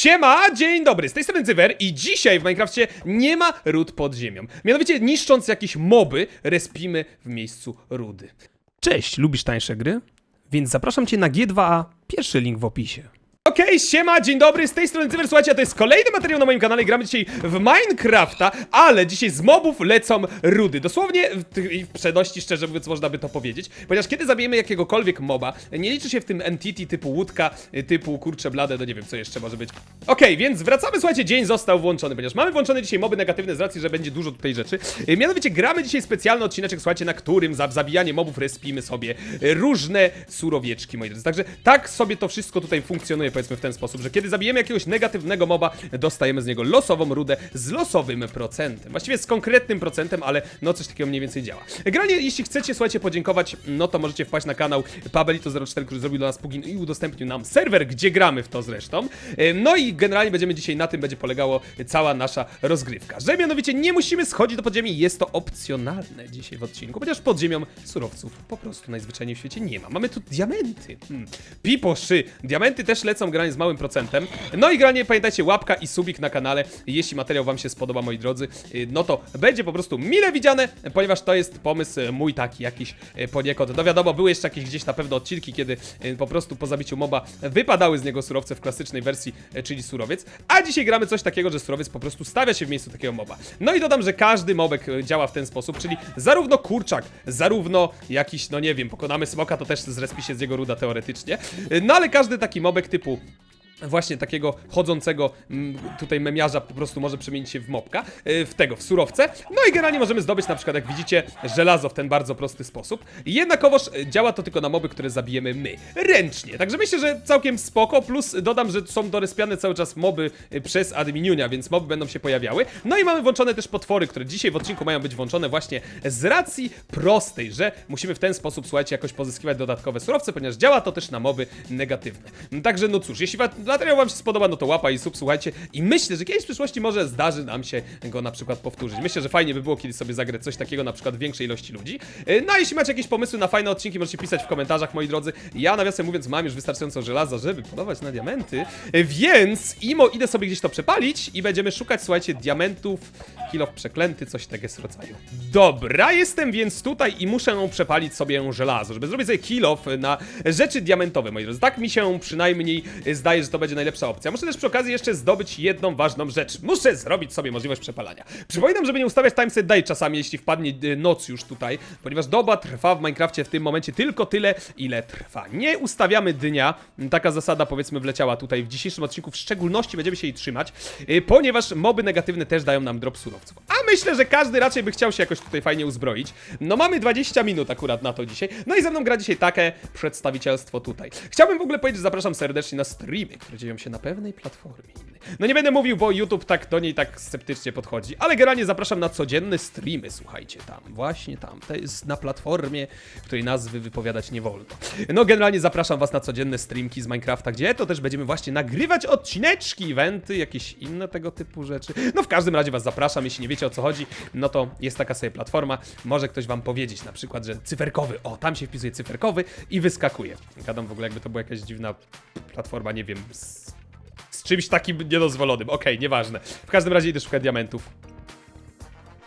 Siema, dzień dobry, z tej strony Cywer i dzisiaj w Minecrafcie nie ma ród pod ziemią. Mianowicie niszcząc jakieś moby, respimy w miejscu rudy. Cześć, lubisz tańsze gry? Więc zapraszam cię na G2A, pierwszy link w opisie. Okej, siema, dzień dobry, z tej strony Cywer, słuchajcie, to jest kolejny materiał na moim kanale, gramy dzisiaj w Minecrafta, ale dzisiaj z mobów lecą rudy, dosłownie w, w szczerze mówiąc, można by to powiedzieć, ponieważ kiedy zabijemy jakiegokolwiek moba, nie liczy się w tym entity typu łódka, typu kurcze blade, no nie wiem, co jeszcze może być. Okej, więc wracamy, słuchajcie, dzień został włączony, ponieważ mamy włączone dzisiaj moby negatywne z racji, że będzie dużo tutaj rzeczy, E, mianowicie gramy dzisiaj specjalny odcineczek, słuchajcie, na którym za zabijanie mobów respimy sobie e, różne surowieczki, moi drodzy, także tak sobie to wszystko tutaj funkcjonuje, powiedzmy w ten sposób, że kiedy zabijemy jakiegoś negatywnego moba, dostajemy z niego losową rudę z losowym procentem. Właściwie z konkretnym procentem, ale no coś takiego mniej więcej działa. Granie, jeśli chcecie, słuchajcie, podziękować, no to możecie wpaść na kanał Pabelito04, który zrobił dla nas plugin i udostępnił nam serwer, gdzie gramy w to zresztą. E, No i generalnie będziemy dzisiaj na tym będzie polegało cała nasza rozgrywka. Że mianowicie nie musimy schodzić do podziemi, jest to opcjonalne dzisiaj w odcinku, chociaż pod ziemią surowców po prostu najzwyczajniej w świecie nie ma. Mamy tu diamenty. Hmm. Piposzy. Diamenty też lecą z małym procentem. No i granie, pamiętajcie, łapka i subik na kanale. Jeśli materiał wam się spodoba, moi drodzy, y, no to będzie po prostu mile widziane, ponieważ to jest pomysł mój taki jakiś y, poniekąd. No wiadomo, były jeszcze jakieś gdzieś na pewno odcinki, kiedy y, po prostu po zabiciu moba wypadały z niego surowce w klasycznej wersji, czyli surowiec. A dzisiaj gramy coś takiego, że surowiec po prostu stawia się w miejscu takiego moba. No i dodam, że każdy mobek działa w ten sposób, czyli zarówno kurczak, zarówno jakiś, no nie wiem, pokonamy smoka, to też zrespi się z jego ruda teoretycznie. No ale każdy taki mobek typu właśnie takiego chodzącego mm, tutaj memiarza po prostu może przemienić się w mopka, yy, w tego, w surowce. No i generalnie możemy zdobyć na przykład, jak widzicie, żelazo w ten bardzo prosty sposób. Jednakowoż y, działa to tylko na moby, które zabijemy my, ręcznie. Także myślę, że całkiem spoko, plus dodam, że są dorespiane cały czas moby y, przez adminiunia, więc moby będą się pojawiały. No i mamy włączone też potwory, które dzisiaj w odcinku mają być włączone właśnie z racji prostej, że musimy w ten sposób, słuchajcie, jakoś pozyskiwać dodatkowe surowce, ponieważ działa to też na moby negatywne. Także no cóż, jeśli materiał wam się spodoba, no to łapa i sub, słuchajcie. I myślę, że kiedyś w przyszłości może zdarzy nam się go na przykład powtórzyć. Myślę, że fajnie by było kiedyś sobie zagrać coś takiego na przykład większej ilości ludzi. Yy, No a jeśli macie jakieś pomysły na fajne odcinki, możecie pisać w komentarzach, moi drodzy. Ja nawiasem mówiąc mam już wystarczająco żelaza, żeby polować na diamenty. Yy, Więc imo idę sobie gdzieś to przepalić i będziemy szukać, słuchajcie, diamentów, kilof przeklęty, coś tego z rodzaju. Dobra, jestem więc tutaj i muszę przepalić sobie żelazo, żeby zrobić sobie kilof na rzeczy diamentowe, moi drodzy. Tak mi się przynajmniej zdaje, że to będzie najlepsza opcja. Muszę też przy okazji jeszcze zdobyć jedną ważną rzecz. Muszę zrobić sobie możliwość przepalania. Przypominam, żeby nie ustawiać timeset day czasami, jeśli wpadnie y, noc już tutaj, ponieważ doba trwa w Minecrafcie w tym momencie tylko tyle, ile trwa. Nie ustawiamy dnia. Taka zasada, powiedzmy, wleciała tutaj w dzisiejszym odcinku. W szczególności będziemy się jej trzymać, y, ponieważ moby negatywne też dają nam drop surowców. A myślę, że każdy raczej by chciał się jakoś tutaj fajnie uzbroić. No mamy 20 minut akurat na to dzisiaj. No i ze mną gra dzisiaj takie przedstawicielstwo tutaj. Chciałbym w ogóle powiedzieć, że zapraszam serdecznie na streamy, które dzieją się na pewnej platformie. No nie będę mówił, bo YouTube tak do niej tak sceptycznie podchodzi, ale generalnie zapraszam na codzienne streamy, słuchajcie, tam, właśnie tam. To jest na platformie, której nazwy wypowiadać nie wolno. No generalnie zapraszam was na codzienne streamki z Minecrafta, gdzie to też będziemy właśnie nagrywać odcineczki, eventy, jakieś inne tego typu rzeczy. No w każdym razie was zapraszam, jeśli nie wiecie o co chodzi, no to jest taka sobie platforma, może ktoś wam powiedzieć na przykład, że cyferkowy, o tam się wpisuje cyferkowy i wyskakuje. Gadam w ogóle jakby to była jakaś dziwna platforma, nie wiem, z, czymś takim niedozwolonym, okej, nieważne. W każdym razie idę szukać diamentów.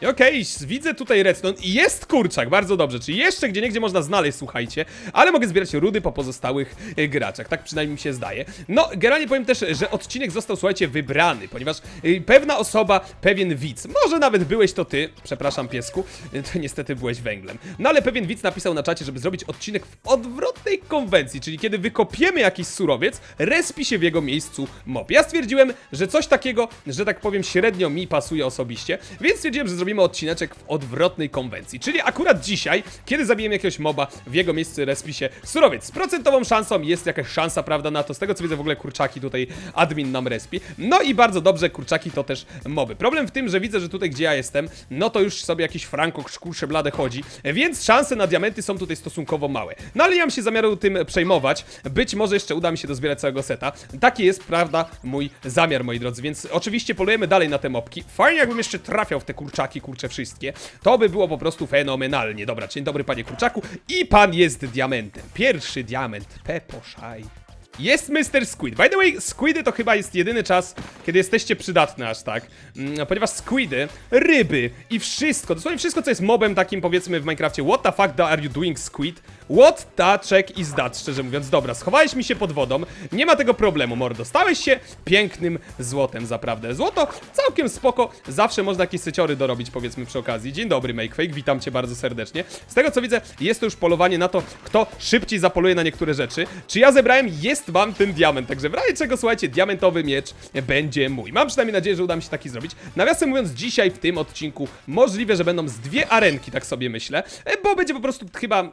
Okej, widzę tutaj redstone i jest kurczak, bardzo dobrze, czyli jeszcze gdzie niegdzie można znaleźć, słuchajcie, ale mogę zbierać rudy po pozostałych e, graczach, tak przynajmniej mi się zdaje. No, generalnie powiem też, że odcinek został, słuchajcie, wybrany, ponieważ e, pewna osoba, pewien widz, może nawet byłeś to ty, przepraszam piesku, e, to niestety byłeś węglem, no ale pewien widz napisał na czacie, żeby zrobić odcinek w odwrotnej konwencji, czyli kiedy wykopiemy jakiś surowiec, respi się w jego miejscu mob. Ja stwierdziłem, że coś takiego, że tak powiem, średnio mi pasuje osobiście, więc stwierdziłem, że zrobimy odcineczek w odwrotnej konwencji. Czyli akurat dzisiaj, kiedy zabijemy jakiegoś moba, w jego miejscu respi się surowiec. Z procentową szansą jest jakaś szansa, prawda, na to. Z tego co widzę w ogóle kurczaki tutaj admin nam respi. No i bardzo dobrze, kurczaki to też moby. Problem w tym, że widzę, że tutaj gdzie ja jestem, no to już sobie jakiś franko szkursze blade chodzi, więc szanse na diamenty są tutaj stosunkowo małe. No ale nie mam się zamiaru tym przejmować. Być może jeszcze uda mi się dozbierać całego seta. Taki jest, prawda, mój zamiar, moi drodzy, więc oczywiście polujemy dalej na te mopki. Fajnie jakbym jeszcze trafiał w te kurczaki, kurcze wszystkie. To by było po prostu fenomenalnie. Dobra, dzień dobry panie kurczaku. I pan jest diamentem. Pierwszy diament, Pepo Szaj. Jest Mr. Squid. By the way, squidy to chyba jest jedyny czas, kiedy jesteście przydatne aż tak. Mm, Ponieważ squidy, ryby i wszystko, dosłownie wszystko, co jest mobem takim powiedzmy w Minecrafcie. What the fuck are you doing, squid? What the check is that, szczerze mówiąc. Dobra, schowałeś mi się pod wodą. Nie ma tego problemu, mordo. Stałeś się pięknym złotem, zaprawdę. Złoto całkiem spoko. Zawsze można jakieś seciory dorobić, powiedzmy przy okazji. Dzień dobry, Makefake. Witam cię bardzo serdecznie. Z tego co widzę, jest to już polowanie na to, kto szybciej zapoluje na niektóre rzeczy. Czy ja zebrałem? Jest wam ten diament. Także w razie czego, słuchajcie, diamentowy miecz będzie mój. Mam przynajmniej nadzieję, że uda mi się taki zrobić. Nawiasem mówiąc, dzisiaj w tym odcinku możliwe, że będą z dwie arenki, tak sobie myślę. e, Bo będzie po prostu chyba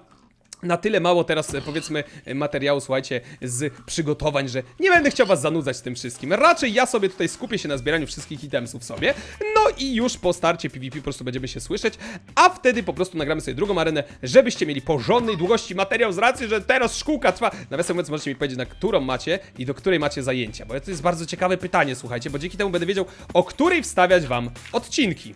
na tyle mało teraz, e, powiedzmy, e, materiału, słuchajcie, z przygotowań, że nie będę chciał was zanudzać tym wszystkim. Raczej ja sobie tutaj skupię się na zbieraniu wszystkich itemsów sobie. No i już po starcie PvP po prostu będziemy się słyszeć, a wtedy po prostu nagramy sobie drugą arenę, żebyście mieli porządnej długości materiał z racji, że teraz szkółka trwa. Nawiasem mówiąc, możecie mi powiedzieć, na którą macie i do której macie zajęcia, bo to jest bardzo ciekawe pytanie, słuchajcie, bo dzięki temu będę wiedział, o której wstawiać wam odcinki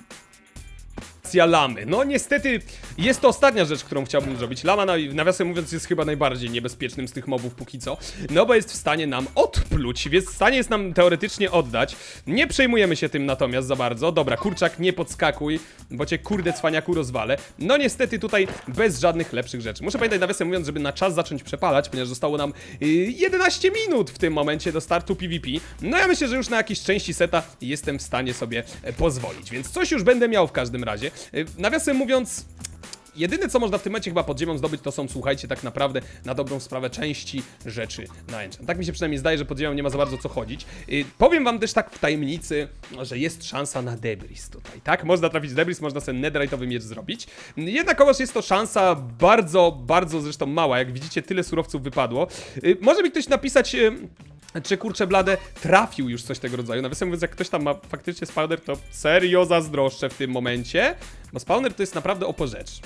akcja lamy. No niestety jest to ostatnia rzecz, którą chciałbym zrobić. Lama, na- nawiasem mówiąc, jest chyba najbardziej niebezpiecznym z tych mobów póki co. No bo jest w stanie nam odpluć, więc w stanie jest nam teoretycznie oddać. Nie przejmujemy się tym natomiast za bardzo. Dobra, kurczak, nie podskakuj, bo cię kurde cwaniaku rozwalę. No niestety tutaj bez żadnych lepszych rzeczy. Muszę pamiętać nawiasem mówiąc, żeby na czas zacząć przepalać, ponieważ zostało nam y, 11 minut w tym momencie do startu PvP. No ja myślę, że już na jakieś części seta jestem w stanie sobie e, pozwolić, więc coś już będę miał w każdym razie. Y, Nawiasem mówiąc, Jedyne co można w tym momencie chyba pod ziemią zdobyć to są, słuchajcie, tak naprawdę na dobrą sprawę części rzeczy na enchant. Tak mi się przynajmniej zdaje, że pod ziemią nie ma za bardzo co chodzić. Yy, powiem wam też tak w tajemnicy, że jest szansa na debris tutaj, tak? Można trafić debris, można sobie netherite'owy miecz zrobić. Jednakowoż jest to szansa bardzo, bardzo zresztą mała. Jak widzicie, tyle surowców wypadło. Yy, może mi ktoś napisać... czy kurczę blade trafił już coś tego rodzaju. Nawiasem mówiąc, jak ktoś tam ma faktycznie spawner, to serio zazdroszczę w tym momencie, bo spawner to jest naprawdę opo rzecz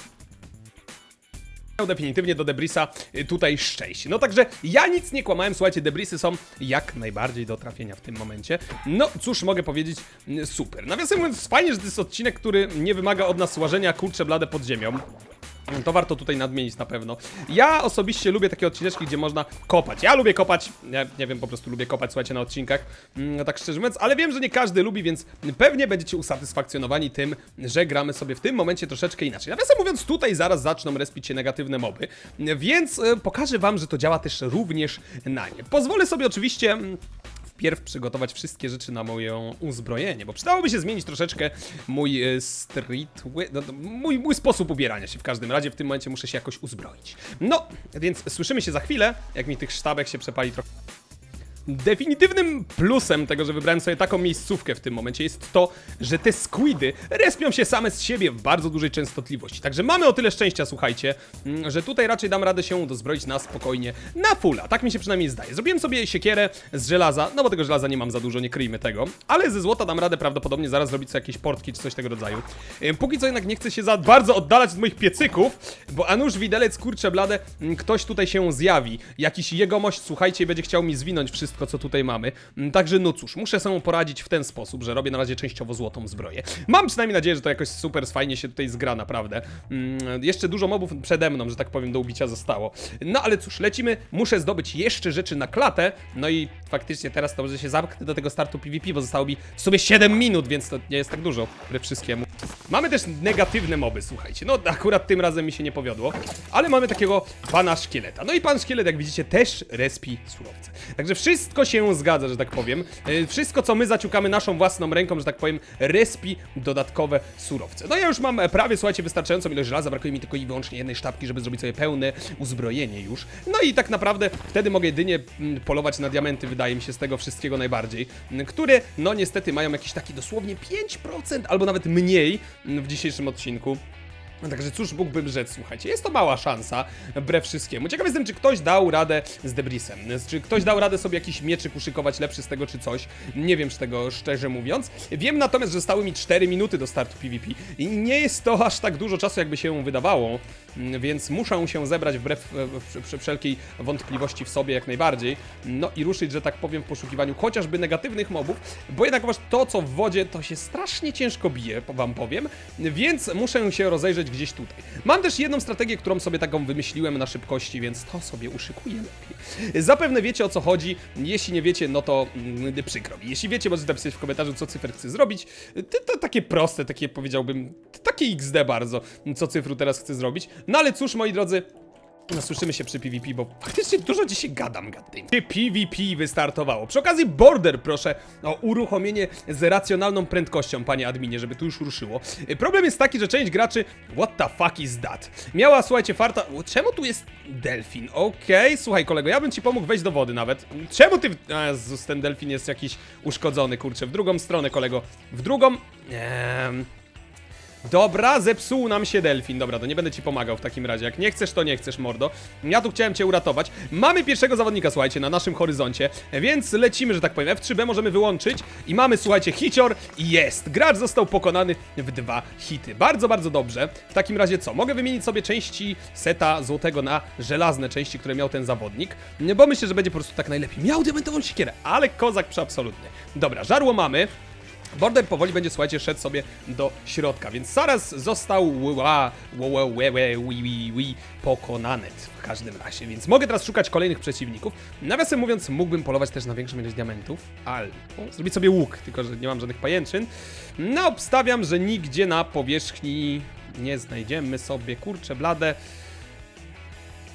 miał definitywnie do Debrisa y, tutaj szczęście. No także ja nic nie kłamałem, słuchajcie, Debrisy są jak najbardziej do trafienia w tym momencie. No cóż mogę powiedzieć, y, super. Nawiasem mówiąc, fajnie, że to jest odcinek, który nie wymaga od nas łażenia kurcze blade pod ziemią. To warto tutaj nadmienić na pewno. Ja osobiście lubię takie odcineczki, gdzie można kopać. Ja lubię kopać, nie, nie wiem, po prostu lubię kopać, słuchajcie, na odcinkach, mm, tak szczerze mówiąc, ale wiem, że nie każdy lubi, więc pewnie będziecie usatysfakcjonowani tym, że gramy sobie w tym momencie troszeczkę inaczej. Nawiasem mówiąc, tutaj zaraz zaczną respić się negatywne moby, więc e, pokażę wam, że to działa też również na nie. Pozwolę sobie oczywiście... wpierw przygotować wszystkie rzeczy na moje uzbrojenie, bo przydałoby się zmienić troszeczkę mój e, street, no, to mój, mój sposób ubierania się w każdym razie, w tym momencie muszę się jakoś uzbroić. No, więc słyszymy się za chwilę, jak mi tych sztabek się przepali trochę. Definitywnym plusem tego, że wybrałem sobie taką miejscówkę w tym momencie jest to, że te squidy respią się same z siebie w bardzo dużej częstotliwości. Także mamy o tyle szczęścia, słuchajcie, mm, że tutaj raczej dam radę się dozbroić na spokojnie na fulla. Tak mi się przynajmniej zdaje. Zrobiłem sobie siekierę z żelaza, no bo tego żelaza nie mam za dużo, nie kryjmy tego, ale ze złota dam radę prawdopodobnie zaraz zrobić sobie jakieś portki czy coś tego rodzaju. Póki co jednak nie chcę się za bardzo oddalać od moich piecyków, bo a nuż widelec, kurcze blade, mm, ktoś tutaj się zjawi. Jakiś jegomość, słuchajcie, będzie chciał mi zwinąć wszystko, co tutaj mamy. Mm, Także no cóż, muszę sobie poradzić w ten sposób, że robię na razie częściowo złotą zbroję. Mam przynajmniej nadzieję, że to jakoś super fajnie się tutaj zgra, naprawdę. Mm, Jeszcze dużo mobów przede mną, że tak powiem, do ubicia zostało. No ale cóż, lecimy. Muszę zdobyć jeszcze rzeczy na klatę. No i faktycznie teraz to może się zamknę do tego startu PvP, bo zostało mi w sumie 7 minut, więc to nie jest tak dużo, wbrew wszystkiemu. Mamy też negatywne moby, słuchajcie. No akurat tym razem mi się nie powiodło, ale mamy takiego pana szkieleta. No i pan szkielet, jak widzicie, też respi surowce. Także wszystko się zgadza, że tak powiem. E, Wszystko, co my zaciukamy naszą własną ręką, że tak powiem, respi dodatkowe surowce. No ja już mam e, prawie, słuchajcie, wystarczającą ilość żelaza, brakuje mi tylko i wyłącznie jednej sztabki, żeby zrobić sobie pełne uzbrojenie już. No i tak naprawdę wtedy mogę jedynie mm, polować na diamenty, wydaje mi się, z tego wszystkiego najbardziej, m, które, no niestety, mają jakiś taki dosłownie 5% albo nawet mniej m, w dzisiejszym odcinku. No Także cóż mógłbym rzec, słuchajcie, jest to mała szansa, wbrew wszystkiemu. Ciekaw jestem, czy ktoś dał radę z Debrisem, czy ktoś dał radę sobie jakiś mieczyk uszykować lepszy z tego, czy coś. Nie wiem z tego, szczerze mówiąc. Wiem natomiast, że zostały mi 4 minuty do startu PvP i nie jest to aż tak dużo czasu, jakby się wydawało, więc muszę się zebrać wbrew e, wszelkiej wątpliwości w sobie jak najbardziej, no i ruszyć, że tak powiem, w poszukiwaniu chociażby negatywnych mobów, bo jednak to, co w wodzie, to się strasznie ciężko bije, wam powiem, więc muszę się rozejrzeć gdzieś tutaj. Mam też jedną strategię, którą sobie taką wymyśliłem na szybkości, więc to sobie uszykuję lepiej. Zapewne wiecie o co chodzi, jeśli nie wiecie, no to mm, przykro mi. Jeśli wiecie, możecie napisać w komentarzu, co cyfer chce zrobić. To, to takie proste, takie powiedziałbym, takie XD bardzo, co cyfru teraz chce zrobić. No ale cóż, moi drodzy, no, słyszymy się przy PvP, bo faktycznie dużo dzisiaj gadam, gadam. PvP wystartowało. Przy okazji Border proszę o uruchomienie z racjonalną prędkością, panie adminie, żeby tu już ruszyło. Problem jest taki, że część graczy, what the fuck is that? Miała, słuchajcie, farta... Czemu tu jest delfin? Okej, słuchaj kolego, ja bym ci pomógł wejść do wody nawet. Czemu ty... Jezus, ten delfin jest jakiś uszkodzony, kurczę. W drugą stronę, kolego. W drugą... Eee... Dobra, zepsuł nam się delfin. Dobra, to nie będę ci pomagał w takim razie. Jak nie chcesz, to nie chcesz, mordo. Ja tu chciałem cię uratować. Mamy pierwszego zawodnika, słuchajcie, na naszym horyzoncie, więc lecimy, że tak powiem. F3B możemy wyłączyć i mamy, słuchajcie, hicior jest. Gracz został pokonany w dwa hity. Bardzo, bardzo dobrze. W takim razie co? Mogę wymienić sobie części seta złotego na żelazne części, które miał ten zawodnik, bo myślę, że będzie po prostu tak najlepiej. Miał diamentową siekierę, ale kozak przeabsolutny. Dobra, żarło mamy. Border powoli będzie, słuchajcie, szedł sobie do środka, więc zaraz został ła, ła, pokonany w każdym razie, więc mogę teraz szukać kolejnych przeciwników. Nawiasem mówiąc, mógłbym polować też na większą ilość diamentów, albo zrobić sobie łuk, tylko że nie mam żadnych pajęczyn. No, obstawiam, że nigdzie na powierzchni nie znajdziemy sobie, kurcze blade,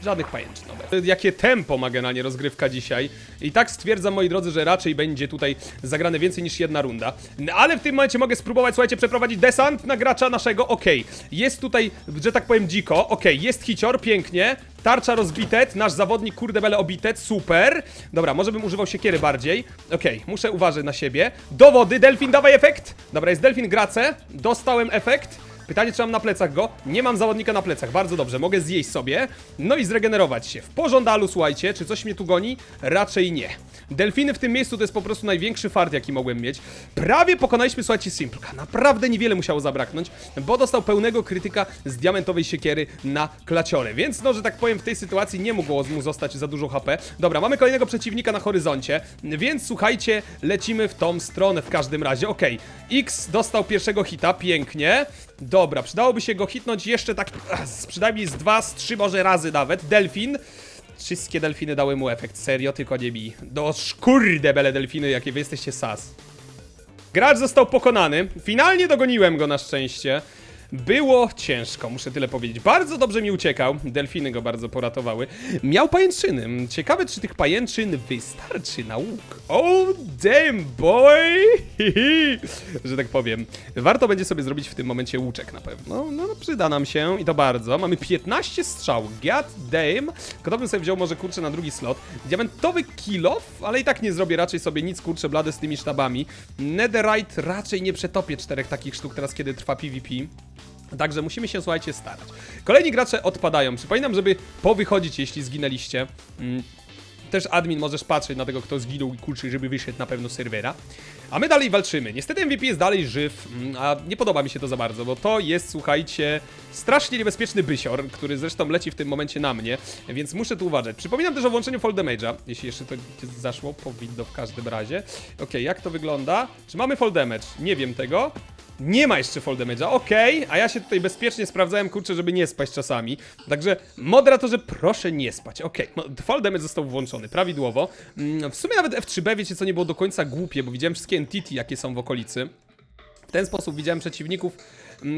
Żadnych nowych. Jakie tempo ma generalnie rozgrywka dzisiaj. I tak stwierdzam, moi drodzy, że raczej będzie tutaj zagrane więcej niż jedna runda. Ale w tym momencie mogę spróbować, słuchajcie, przeprowadzić desant na gracza naszego. Okej, jest tutaj, że tak powiem, dziko. Okej, jest hicior, pięknie. Tarcza rozbitet, nasz zawodnik kurde bele obitet, super. Dobra, może bym używał siekiery bardziej. Okej, muszę uważać na siebie. Do wody, delfin, dawaj efekt. Dobra, jest delfin, grace. Dostałem efekt. Pytanie, czy mam na plecach go? Nie mam zawodnika na plecach, bardzo dobrze, mogę zjeść sobie, no i zregenerować się. W pożądalu, słuchajcie, czy coś mnie tu goni? Raczej nie. Delfiny w tym miejscu to jest po prostu największy fart, jaki mogłem mieć. Prawie pokonaliśmy, słuchajcie, Simpleka. Naprawdę niewiele musiało zabraknąć, bo dostał pełnego krytyka z diamentowej siekiery na klaciole. Więc, no, że tak powiem, w tej sytuacji nie mogło mu zostać za dużo HP. Dobra, mamy kolejnego przeciwnika na horyzoncie, więc słuchajcie, lecimy w tą stronę w każdym razie. Okej, X dostał pierwszego hita, pięknie. Dobra, przydałoby się go hitnąć jeszcze tak, przynajmniej z dwa, z trzy może razy nawet. Delfin. Wszystkie delfiny dały mu efekt, serio, tylko nie mi. Do szkurde bele delfiny, jakie wy jesteście sas. Gracz został pokonany. Finalnie dogoniłem go na szczęście. Było ciężko, muszę tyle powiedzieć. Bardzo dobrze mi uciekał. Delfiny go bardzo poratowały. Miał pajęczyny. Ciekawe, czy tych pajęczyn wystarczy na łuk. Oh, damn boy! że tak powiem. Warto będzie sobie zrobić w tym momencie łuczek na pewno. No, no przyda nam się i to bardzo. Mamy 15 strzał. God damn. Kto bym sobie wziął może kurczę na drugi slot. Diamentowy kill off, ale i tak nie zrobię raczej sobie nic kurczę blady z tymi sztabami. Netherite raczej nie przetopię czterech takich sztuk teraz, kiedy trwa PvP. Także musimy się, słuchajcie, starać. Kolejni gracze odpadają. Przypominam, żeby powychodzić, jeśli zginęliście. Mm, Też admin możesz patrzeć na tego, kto zginął i kurczy, żeby wyszedł na pewno serwera. A my dalej walczymy. Niestety MVP jest dalej żyw, mm, a nie podoba mi się to za bardzo, bo to jest, słuchajcie, strasznie niebezpieczny bysior, który zresztą leci w tym momencie na mnie, więc muszę tu uważać. Przypominam też o włączeniu fall damage'a, jeśli jeszcze to zaszło, powinno w każdym razie. Okej, jak to wygląda? Czy mamy fall damage? Nie wiem tego. Nie ma jeszcze fall damage'a, okej, a ja się tutaj bezpiecznie sprawdzałem, kurczę, żeby nie spać czasami. Także, moderatorze, proszę nie spać, okej. No, Fall damage został włączony, prawidłowo. Mm, W sumie nawet F3B, wiecie co, nie było do końca głupie, bo widziałem wszystkie entity, jakie są w okolicy. W ten sposób widziałem przeciwników,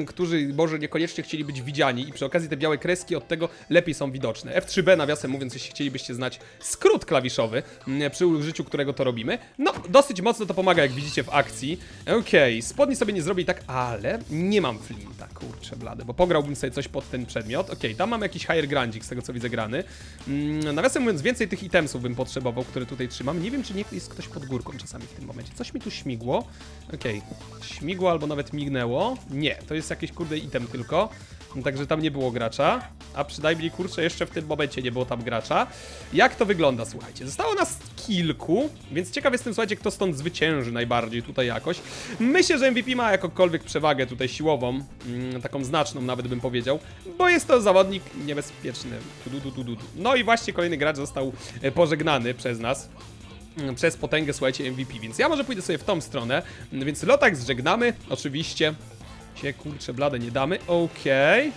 którzy może niekoniecznie chcieli być widziani i przy okazji te białe kreski od tego lepiej są widoczne. F3B nawiasem mówiąc, jeśli chcielibyście znać skrót klawiszowy, przy użyciu którego to robimy, no dosyć mocno to pomaga, jak widzicie w akcji. Okej, spodni sobie nie zrobię tak, ale nie mam flinta, kurczę blady, bo pograłbym sobie coś pod ten przedmiot. Okej, tam mam jakiś higher grandzik z tego co widzę grany. Nawiasem mówiąc, więcej tych itemsów bym potrzebował, które tutaj trzymam. Nie wiem, czy nie jest ktoś pod górką czasami w tym momencie. Coś mi tu śmigło. Okej, śmigło albo nawet mignęło. Nie, to jest jakiś kurde item tylko. Także tam nie było gracza. A przynajmniej kurczę, jeszcze w tym momencie nie było tam gracza. Jak to wygląda, słuchajcie? Zostało nas kilku, więc ciekaw jestem, słuchajcie, kto stąd zwycięży najbardziej tutaj jakoś. Myślę, że MVP ma jakąkolwiek przewagę tutaj siłową, mm, taką znaczną nawet bym powiedział, bo jest to zawodnik niebezpieczny. Tu, tu, tu, tu, tu. No i właśnie kolejny gracz został e, pożegnany przez nas mm, przez potęgę, słuchajcie, MVP, więc ja może pójdę sobie w tą stronę, więc Lotak zżegnamy, oczywiście. Cię kurczę blade nie damy. Okej.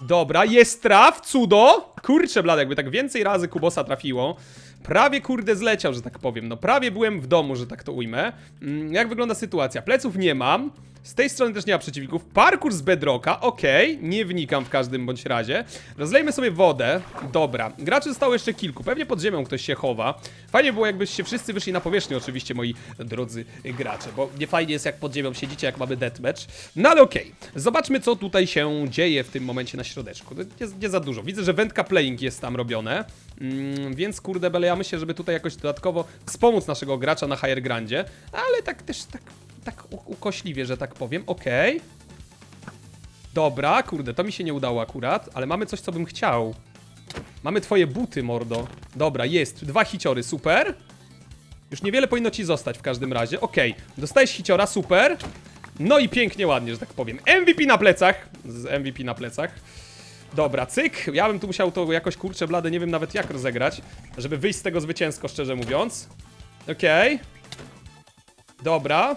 Dobra, jest traf, cudo! Kurczę blade, jakby tak więcej razy Kubosa trafiło. Prawie kurde zleciał, że tak powiem. No prawie byłem w domu, że tak to ujmę. Mm, jak wygląda sytuacja? Pleców nie mam. Z tej strony też nie ma przeciwników. Parkour z bedrocka, okej. Nie wnikam w każdym bądź razie. Rozlejmy sobie wodę. Dobra. Graczy zostało jeszcze kilku. Pewnie pod ziemią ktoś się chowa. Fajnie było jakbyście wszyscy wyszli na powierzchnię oczywiście, moi drodzy gracze. Bo nie fajnie jest jak pod ziemią siedzicie, jak mamy deathmatch. No ale okej. Zobaczmy co tutaj się dzieje w tym momencie na środeczku. Nie, nie za dużo. Widzę, że wędka playing jest tam robione. Mm, więc kurde bele, ja myślę, żeby tutaj jakoś dodatkowo wspomóc naszego gracza na higher grandzie. Ale tak też tak, tak ukośliwie, że tak powiem. Okej. Dobra, kurde, to mi się nie udało akurat, ale mamy coś, co bym chciał. Mamy twoje buty, mordo. Dobra, jest. Dwa hiciory, super. Już niewiele powinno ci zostać w każdym razie. Okej, dostajesz hiciora, super. No i pięknie, ładnie, że tak powiem. MVP na plecach. Z MVP na plecach. Dobra, cyk. Ja bym tu musiał to jakoś kurczę blade, nie wiem nawet jak rozegrać, żeby wyjść z tego zwycięsko, szczerze mówiąc. Okej. Dobra.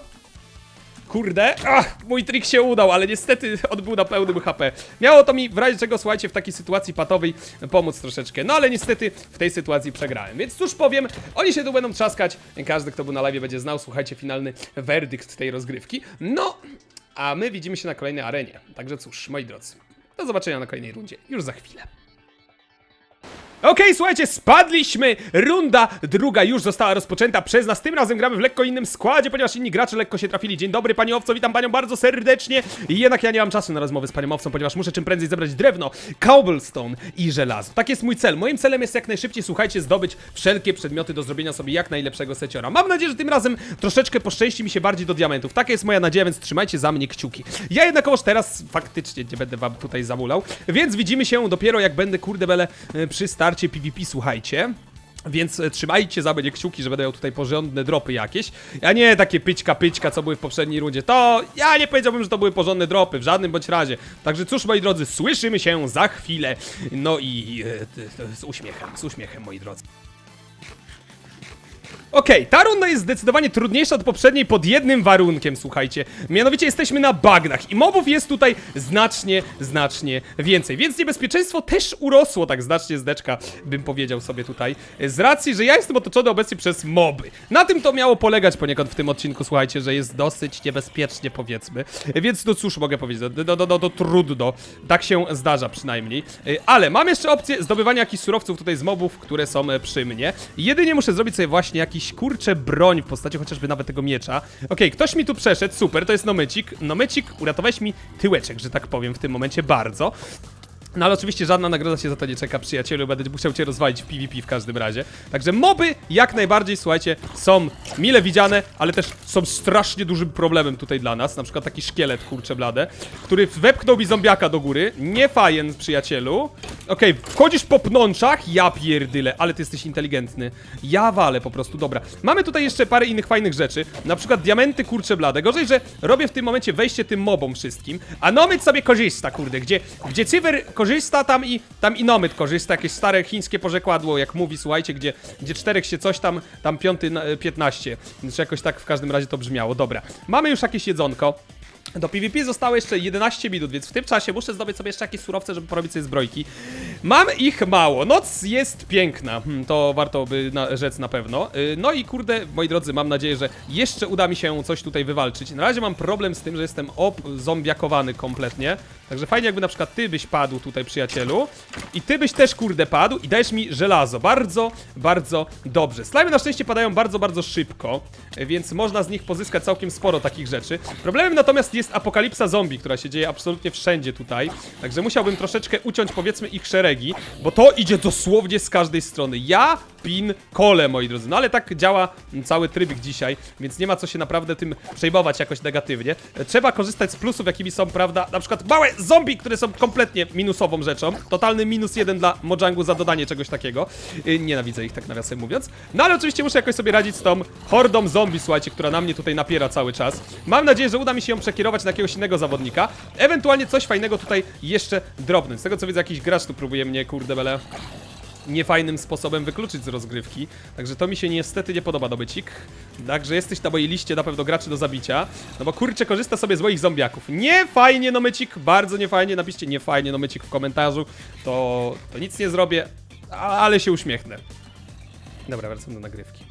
Kurde, ach, mój trik się udał, ale niestety on był na pełnym HP. Miało to mi w razie czego, słuchajcie, w takiej sytuacji patowej pomóc troszeczkę. No ale niestety w tej sytuacji przegrałem. Więc cóż powiem, oni się tu będą trzaskać. Każdy, kto był na live będzie znał, słuchajcie, finalny werdykt tej rozgrywki. No, a my widzimy się na kolejnej arenie. Także cóż, moi drodzy, do zobaczenia na kolejnej rundzie już za chwilę. Okej, słuchajcie, spadliśmy! Runda druga już została rozpoczęta przez nas. Tym razem gramy w lekko innym składzie, ponieważ inni gracze lekko się trafili. Dzień dobry, panie Owco, witam panią bardzo serdecznie. I jednak ja nie mam czasu na rozmowy z panią Owcą, ponieważ muszę czym prędzej zebrać drewno, cobblestone i żelazo. Tak jest mój cel. Moim celem jest jak najszybciej, słuchajcie, zdobyć wszelkie przedmioty do zrobienia sobie jak najlepszego seciora. Mam nadzieję, że tym razem troszeczkę poszczęści mi się bardziej do diamentów. Taka jest moja nadzieja, więc trzymajcie za mnie kciuki. Ja jednakowoż teraz faktycznie nie będę wam tutaj zamulał, więc widzimy się dopiero jak będę, kurde bele, e, przy starcie PvP, słuchajcie. Więc e, trzymajcie za mnie kciuki, że miał tutaj porządne dropy jakieś. A nie takie pyćka pyćka, co były w poprzedniej rundzie. To ja nie powiedziałbym, że to były porządne dropy, w żadnym bądź razie. Także cóż, moi drodzy, słyszymy się za chwilę. No i e, z uśmiechem, z uśmiechem, moi drodzy. Okej, ta runda jest zdecydowanie trudniejsza od poprzedniej pod jednym warunkiem, słuchajcie. Mianowicie jesteśmy na bagnach i mobów jest tutaj znacznie, znacznie więcej. Więc niebezpieczeństwo też urosło tak znacznie z deczka, bym powiedział sobie tutaj. Z racji, że ja jestem otoczony obecnie przez moby. Na tym to miało polegać poniekąd w tym odcinku, słuchajcie, że jest dosyć niebezpiecznie, powiedzmy. Więc no cóż mogę powiedzieć, no, no, no, no to trudno. Tak się zdarza przynajmniej. Ale mam jeszcze opcję zdobywania jakichś surowców tutaj z mobów, które są przy mnie. Jedynie muszę zrobić sobie właśnie jakiś kurcze broń w postaci chociażby nawet tego miecza. Okej, ktoś mi tu przeszedł, super, to jest Nomycik. Nomycik, uratowałeś mi tyłeczek, że tak powiem, w tym momencie bardzo. No ale oczywiście żadna nagroda się za to nie czeka, przyjacielu, będę musiał cię rozwalić w PvP w każdym razie. Także moby jak najbardziej, słuchajcie, są mile widziane, ale też są strasznie dużym problemem tutaj dla nas. Na przykład taki szkielet, kurcze blade, który wepchnął mi zombiaka do góry. Nie fajen, przyjacielu. Okej, wchodzisz po pnączach, ja pierdyle, ale ty jesteś inteligentny. Ja walę po prostu, dobra. Mamy tutaj jeszcze parę innych fajnych rzeczy, na przykład diamenty, kurcze blade. Gorzej, że robię w tym momencie wejście tym mobom wszystkim, a Nomyt sobie korzysta, kurde, gdzie, gdzie Cywer korzysta, tam i, tam i Nomyt korzysta, jakieś stare chińskie porzekładło, jak mówi, słuchajcie, gdzie, gdzie czterech się coś tam, tam piąty, na- 15, więc jakoś tak w każdym razie to brzmiało. Dobra, mamy już jakieś jedzonko. Do PvP zostało jeszcze 11 minut, więc w tym czasie muszę zdobyć sobie jeszcze jakieś surowce, żeby porobić sobie zbrojki. Mam ich mało. Noc jest piękna, hmm, to warto by na, rzec na pewno. Y, No i kurde, moi drodzy, mam nadzieję, że jeszcze uda mi się coś tutaj wywalczyć. Na razie mam problem z tym, że jestem obzombiakowany kompletnie. Także fajnie jakby na przykład ty byś padł tutaj, przyjacielu. I ty byś też, kurde, padł i dajesz mi żelazo. Bardzo, bardzo dobrze. Slimy na szczęście padają bardzo, bardzo szybko, więc można z nich pozyskać całkiem sporo takich rzeczy. Problemem natomiast jest apokalipsa zombie, która się dzieje absolutnie wszędzie tutaj. Także musiałbym troszeczkę uciąć, powiedzmy, ich szeregi, bo to idzie dosłownie z każdej strony. Ja pin kole, moi drodzy. No ale tak działa cały trybik dzisiaj, więc nie ma co się naprawdę tym przejmować jakoś negatywnie. Trzeba korzystać z plusów, jakimi są, prawda, na przykład małe zombie, które są kompletnie minusową rzeczą. Totalny minus jeden dla Mojangu za dodanie czegoś takiego. Yy, Nienawidzę ich, tak nawiasem mówiąc. No ale oczywiście muszę jakoś sobie radzić z tą hordą zombie, słuchajcie, która na mnie tutaj napiera cały czas. Mam nadzieję, że uda mi się ją przekierować na jakiegoś innego zawodnika. Ewentualnie coś fajnego tutaj jeszcze drobnąć. Z tego co widzę, jakiś gracz tu próbuje mnie, kurde bele niefajnym sposobem wykluczyć z rozgrywki. Także to mi się niestety nie podoba, dobycik. Także jesteś na mojej liście na pewno graczy do zabicia. No bo kurczę, korzysta sobie z moich zombiaków. Nie fajnie, no mycik, bardzo nie fajnie. Napiszcie nie fajnie, no mycik w komentarzu. To, to nic nie zrobię, ale się uśmiechnę. Dobra, wracam do nagrywki.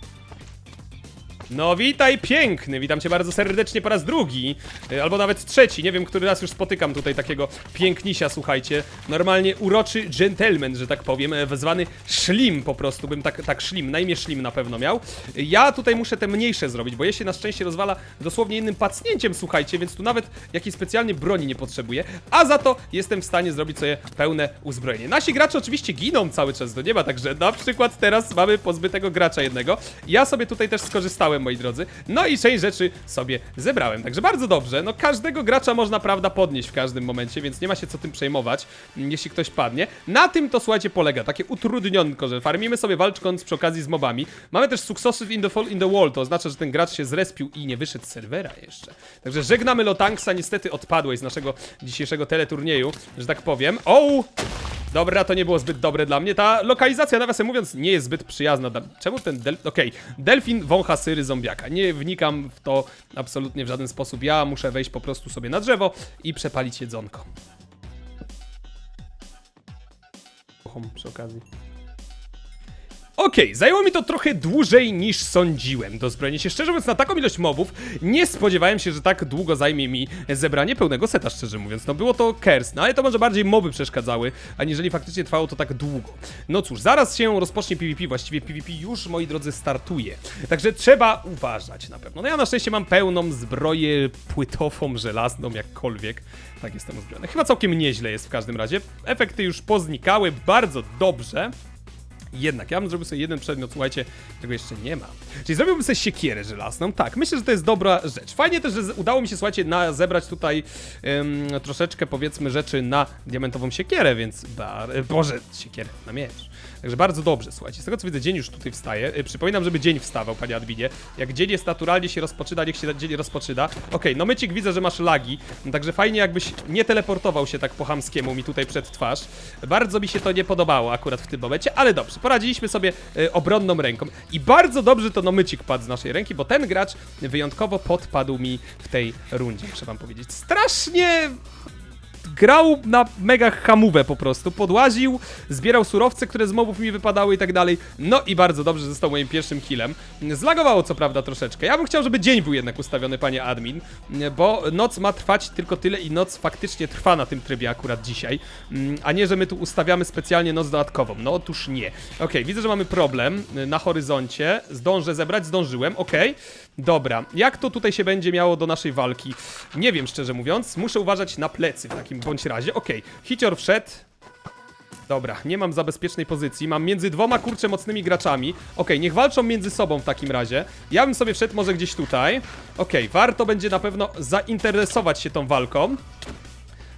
No witaj piękny, witam cię bardzo serdecznie po raz drugi, y, albo nawet trzeci, nie wiem, który raz już spotykam tutaj takiego pięknisia, słuchajcie. Normalnie uroczy gentleman, że tak powiem, e, zwany Szlim po prostu, bym tak, tak Szlim, na imię Szlim na pewno miał. Y, Ja tutaj muszę te mniejsze zrobić, bo je się na szczęście rozwala dosłownie innym pacnięciem, słuchajcie, więc tu nawet jakiejś specjalnej broni nie potrzebuję, a za to jestem w stanie zrobić sobie pełne uzbrojenie. Nasi gracze oczywiście giną cały czas do nieba, także na przykład teraz mamy pozbytego gracza jednego. Ja sobie tutaj też skorzystałem, moi drodzy. No i część rzeczy sobie zebrałem, także bardzo dobrze. No każdego gracza można, prawda, podnieść w każdym momencie, więc nie ma się co tym przejmować, mm, jeśli ktoś padnie. Na tym to, słuchajcie, polega, takie utrudnionko, że farmimy sobie walcząc przy okazji z mobami. Mamy też successive in the fall in the wall, to oznacza, że ten gracz się zrespił i nie wyszedł z serwera jeszcze. Także żegnamy Lotanksa, niestety odpadłeś z naszego dzisiejszego teleturnieju, że tak powiem. O! Dobra, to nie było zbyt dobre dla mnie. Ta lokalizacja, nawiasem mówiąc, nie jest zbyt przyjazna. dla- Czemu ten del... Okej, delfin wącha syry zombiaka. Nie wnikam w to absolutnie w żaden sposób. Ja muszę wejść po prostu sobie na drzewo i przepalić jedzonko. Przy okazji. Okej, zajęło mi to trochę dłużej niż sądziłem. Dozbrojenie się szczerze mówiąc na taką ilość mobów nie spodziewałem się, że tak długo zajmie mi zebranie pełnego seta, szczerze mówiąc. No było to kers, no ale to może bardziej moby przeszkadzały, aniżeli faktycznie trwało to tak długo. No cóż, zaraz się rozpocznie PvP, właściwie PvP już, moi drodzy, startuje. Także trzeba uważać na pewno. No ja na szczęście mam pełną zbroję płytową, żelazną, jakkolwiek. Tak jestem uzbrojony. Chyba całkiem nieźle jest w każdym razie. Efekty już poznikały bardzo dobrze. Jednak, ja bym zrobił sobie jeden przedmiot, słuchajcie, którego jeszcze nie ma. Czyli zrobiłbym sobie siekierę żelazną. Tak, myślę, że to jest dobra rzecz. Fajnie też, że udało mi się, słuchajcie, na, zebrać tutaj em, troszeczkę, powiedzmy, rzeczy na diamentową siekierę, więc... Bar, e, Boże, siekierę na miecz. Także bardzo dobrze, słuchajcie. Z tego co widzę, dzień już tutaj wstaje. E, Przypominam, żeby dzień wstawał, panie Adwinie. Jak dzień jest naturalnie się rozpoczyna, niech się dzień rozpoczyna. Okej, no mycik widzę, że masz lagi, także fajnie jakbyś nie teleportował się tak po chamskiemu mi tutaj przed twarz. Bardzo mi się to nie podobało akurat w tym momencie, ale dobrze, poradziliśmy sobie e, obronną ręką. I bardzo dobrze to nomycik padł z naszej ręki, bo ten gracz wyjątkowo podpadł mi w tej rundzie, muszę wam powiedzieć. Strasznie grał na mega hamówę po prostu, podłaził, zbierał surowce, które z mobów mi wypadały i tak dalej. No i bardzo dobrze został moim pierwszym killem. Zlagowało co prawda troszeczkę. Ja bym chciał, żeby dzień był jednak ustawiony, panie admin, bo noc ma trwać tylko tyle i noc faktycznie trwa na tym trybie akurat dzisiaj, Mm, a nie, że my tu ustawiamy specjalnie noc dodatkową. No otóż nie. Okej, widzę, że mamy problem y, na horyzoncie. Zdążę zebrać, zdążyłem, okej. Dobra, jak to tutaj się będzie miało do naszej walki? Nie wiem, szczerze mówiąc. Muszę uważać na plecy w takim bądź razie. Okej, hicior wszedł. Dobra, nie mam za bezpiecznej pozycji. Mam między dwoma kurczę mocnymi graczami. Okej, niech walczą między sobą w takim razie. Ja bym sobie wszedł może gdzieś tutaj. Okej, warto będzie na pewno zainteresować się tą walką.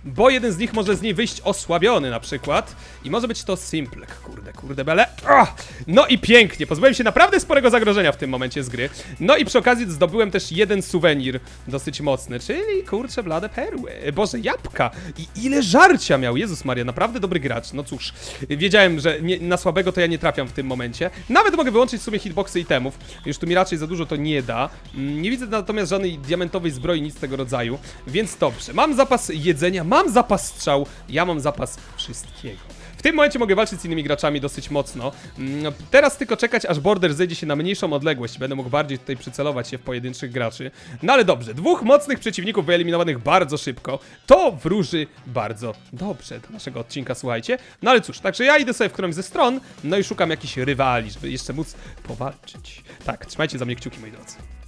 Bo jeden z nich może z niej wyjść osłabiony na przykład. I może być to Simplek, kurde, kurde bele. Ah! No i pięknie, pozbyłem się naprawdę sporego zagrożenia w tym momencie z gry. No i przy okazji zdobyłem też jeden suwenir dosyć mocny, czyli kurczę blade perły. Boże, jabłka. I ile żarcia miał, Jezus Maria, naprawdę dobry gracz. No cóż, wiedziałem, że nie, na słabego to ja nie trafiam w tym momencie. Nawet mogę wyłączyć w sumie hitboxy itemów. Już tu mi raczej za dużo to nie da. Mm, Nie widzę natomiast żadnej diamentowej zbroi, nic tego rodzaju. Więc dobrze, mam zapas jedzenia, mam zapas strzał, ja mam zapas wszystkiego. W tym momencie mogę walczyć z innymi graczami dosyć mocno. Mm, Teraz tylko czekać, aż border zejdzie się na mniejszą odległość. Będę mógł bardziej tutaj przycelować się w pojedynczych graczy. No ale dobrze, dwóch mocnych przeciwników wyeliminowanych bardzo szybko. To wróży bardzo dobrze do naszego odcinka, słuchajcie. No ale cóż, także ja idę sobie w którąś ze stron, no i szukam jakichś rywali, żeby jeszcze móc powalczyć. Tak, trzymajcie za mnie kciuki, moi drodzy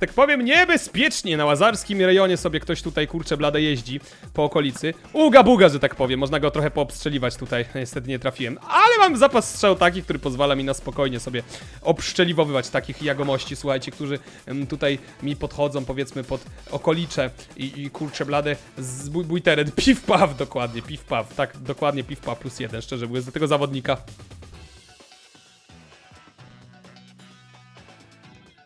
tak powiem, niebezpiecznie na łazarskim rejonie sobie ktoś tutaj, kurczę, blade jeździ po okolicy. Uga buga, że tak powiem, można go trochę poobstrzeliwać tutaj, niestety nie trafiłem. Ale mam zapas strzał taki, który pozwala mi na spokojnie sobie obszczeliwowywać takich jagomości, słuchajcie, którzy tutaj mi podchodzą, powiedzmy, pod okolicze i, i kurczę, blade z bój, bój teren. Piw paw, dokładnie, piw paw, tak, dokładnie piw paw plus jeden, szczerze mówiąc, do tego zawodnika.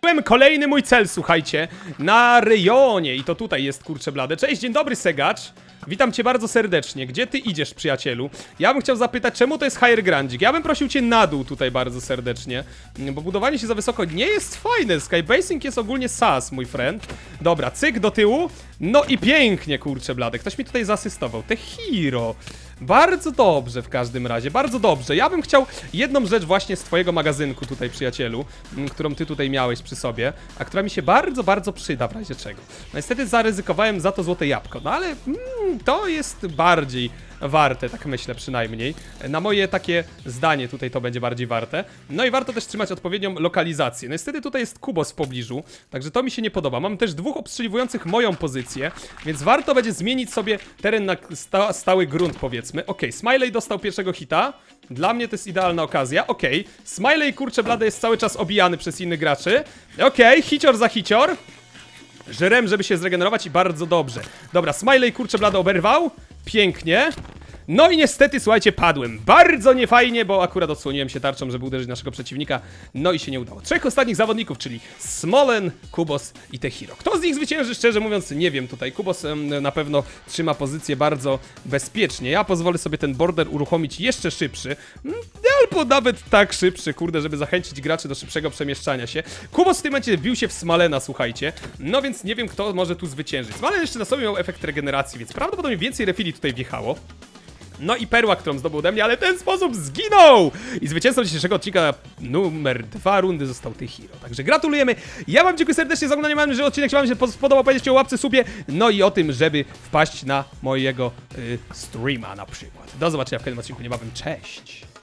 Byłem kolejny mój cel, słuchajcie, na rejonie i to tutaj jest kurczę blade. Cześć, dzień dobry Segacz. witam cię bardzo serdecznie. Gdzie ty idziesz, przyjacielu? Ja bym chciał zapytać, czemu to jest higher grandzik? Ja bym prosił cię na dół tutaj bardzo serdecznie, bo budowanie się za wysoko nie jest fajne. Skybasing jest ogólnie sas, mój friend. Dobra, cyk do tyłu. No i pięknie, kurczę blady. Ktoś mi tutaj zasystował. Te hero. Bardzo dobrze w każdym razie, bardzo dobrze. Ja bym chciał jedną rzecz właśnie z twojego magazynku tutaj, przyjacielu, m, którą ty tutaj miałeś przy sobie, a która mi się bardzo, bardzo przyda w razie czego. No niestety zaryzykowałem za to złote jabłko, no ale mm, to jest bardziej warte, tak myślę przynajmniej. Na moje takie zdanie tutaj to będzie bardziej warte. No i warto też trzymać odpowiednią lokalizację. No niestety tutaj jest kubos w pobliżu, także to mi się nie podoba. Mam też dwóch obstrzeliwujących moją pozycję, więc warto będzie zmienić sobie teren na sta stały grunt, powiedzmy. Okej, Smiley dostał pierwszego hita. Dla mnie to jest idealna okazja. Okej, Smiley, kurczę blade, jest cały czas obijany przez innych graczy. Okej, hicior za hicior. Żerem, żeby się zregenerować i bardzo dobrze. Dobra, Smiley kurczę blado oberwał. Pięknie. No i niestety, słuchajcie, padłem. Bardzo niefajnie, bo akurat odsłoniłem się tarczą, żeby uderzyć naszego przeciwnika. No i się nie udało. Trzech ostatnich zawodników, czyli Smolen, Kubos i Tehiro. Kto z nich zwycięży? Szczerze mówiąc, nie wiem tutaj. Kubos na pewno trzyma pozycję bardzo bezpiecznie. Ja pozwolę sobie ten border uruchomić jeszcze szybszy. Mm, Albo nawet tak szybszy, kurde, żeby zachęcić graczy do szybszego przemieszczania się. Kubos w tym momencie wbił się w Smalena, słuchajcie. No więc nie wiem, kto może tu zwyciężyć. Smalen jeszcze na sobie miał efekt regeneracji, więc prawdopodobnie więcej refili tutaj wjechało. No i perła, którą zdobył ode mnie, ale w ten sposób zginął! I zwycięzcą dzisiejszego odcinka numer dwa rundy został Tyhiro. Także gratulujemy. Ja wam dziękuję serdecznie za oglądanie. Mam że odcinek się wam się spodobał. Pamiętajcie o łapce sobie. No i o tym, żeby wpaść na mojego y, streama na przykład. Do zobaczenia w kolejnym odcinku niebawem. Cześć!